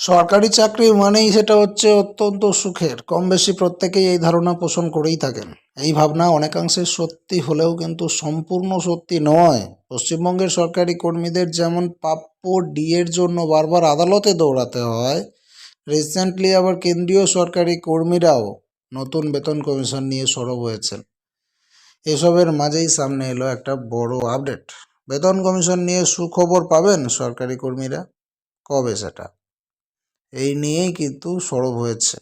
সরকারি চাকরি মানেই সেটা হচ্ছে অত্যন্ত সুখের। কম বেশি প্রত্যেকেই এই ধারণা পোষণ করেই থাকেন। এই ভাবনা অনেকাংশে সত্যি হলেও কিন্তু সম্পূর্ণ সত্যি নয়। পশ্চিমবঙ্গের সরকারি কর্মীদের যেমন প্রাপ্য ডিএর জন্য বারবার আদালতে দৌড়াতে হয়, রিসেন্টলি আবার কেন্দ্রীয় সরকারি কর্মীরাও নতুন বেতন কমিশন নিয়ে সরব হয়েছেন। এসবের মাঝেই সামনে এলো একটা বড় আপডেট। বেতন কমিশন নিয়ে সুখবর পাবেন সরকারি কর্মীরা। কবে সেটা? এই নিয়েই কিন্তু সরব হয়েছে।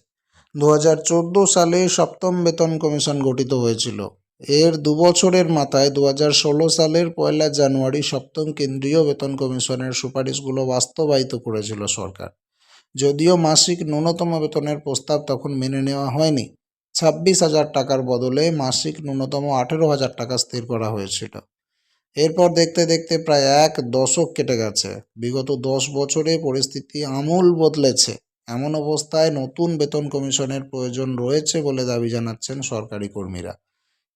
দু হাজার চোদ্দ সালে সপ্তম বেতন কমিশন গঠিত হয়েছিল। এর দু বছরের মাথায় দু হাজার ষোলো সালের পয়লা জানুয়ারি সপ্তম কেন্দ্রীয় বেতন কমিশনের সুপারিশগুলো বাস্তবায়িত করেছিল সরকার। যদিও মাসিক ন্যূনতম বেতনের প্রস্তাব তখন মেনে নেওয়া হয়নি। ছাব্বিশ হাজার টাকার বদলে মাসিক ন্যূনতম আঠেরো হাজার টাকা স্থির করা হয়েছিল। এরপর দেখতে দেখতে প্রায় এক দশক কেটে গেছে। বিগত দশ বছরে পরিস্থিতি আমূল বদলেছে। এমন অবস্থায় নতুন বেতন কমিশনের প্রয়োজন রয়েছে বলে দাবি জানাচ্ছেন সরকারি কর্মীরা।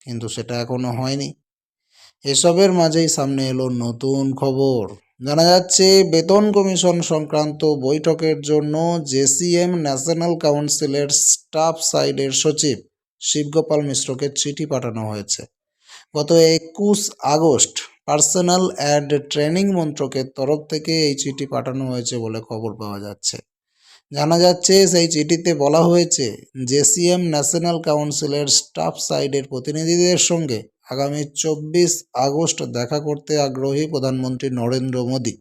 কিন্তু সেটা এখনও হয়নি। এসবের মাঝেই সামনে এলো নতুন খবর। জানা যাচ্ছে, বেতন কমিশন সংক্রান্ত বৈঠকের জন্য জেসিএম ন্যাশনাল কাউন্সিলের স্টাফ সাইডের সচিব শিবগোপাল মিশ্রকে চিঠি পাঠানো হয়েছে। গত একুশ আগস্ট পার্সোনাল অ্যান্ড ট্রেনিং মন্ত্রকের তরফ থেকে এই চিঠি পাঠানো হয়েছে বলে খবর পাওয়া যাচ্ছে। জানা যাচ্ছে, সেই চিঠিতে বলা হয়েছে, জেসিএম ন্যাশনাল কাউন্সিলের স্টাফ সাইডের প্রতিনিধিদের সঙ্গে আগামী চব্বিশ আগস্ট দেখা করতে আগ্রহী প্রধানমন্ত্রী নরেন্দ্র মোদী।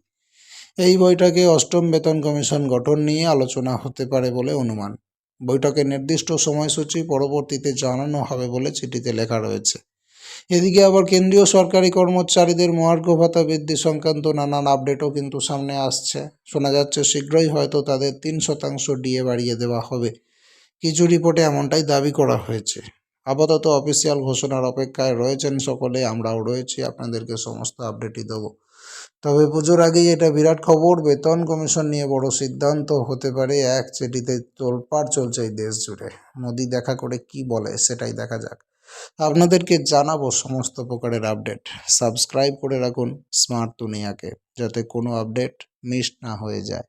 এই বৈঠকে অষ্টম বেতন কমিশন গঠন নিয়ে আলোচনা হতে পারে বলে অনুমান। বৈঠকের নির্দিষ্ট সময়সূচি পরবর্তীতে জানানো হবে বলে চিঠিতে লেখা রয়েছে। এদিকে আবার কেন্দ্রীয় সরকারি কর্মচারীদের মহার্ঘ ভাতা বৃদ্ধি সংক্রান্ত নানান আপডেটও কিন্তু সামনে আসছে। শোনা যাচ্ছে শীঘ্রই হয়তো তাদের তিন শতাংশ ডিএ বাড়িয়ে দেওয়া হবে। কিছু রিপোর্টে এমনটাই দাবি করা হয়েছে। আপাতত অফিসিয়াল ঘোষণার অপেক্ষায় রয়েছেন সকলে, আমরাও রয়েছি, আপনাদেরকে সমস্ত আপডেটই দেবো। তবে পুজোর আগেই এটা বিরাট খবর, বেতন কমিশন নিয়ে বড় সিদ্ধান্ত হতে পারে এক চিঠিতে তোলপাড় চলছে এই দেশ জুড়ে। মোদি দেখা করে কি বলে সেটাই দেখা যাক। আপনাদেরকে জানাব সমস্ত প্রকারের আপডেট। সাবস্ক্রাইব করে রাখুন স্মার্ট দুনিয়াকে, যাতে কোনো আপডেট মিস না হয়ে যায়।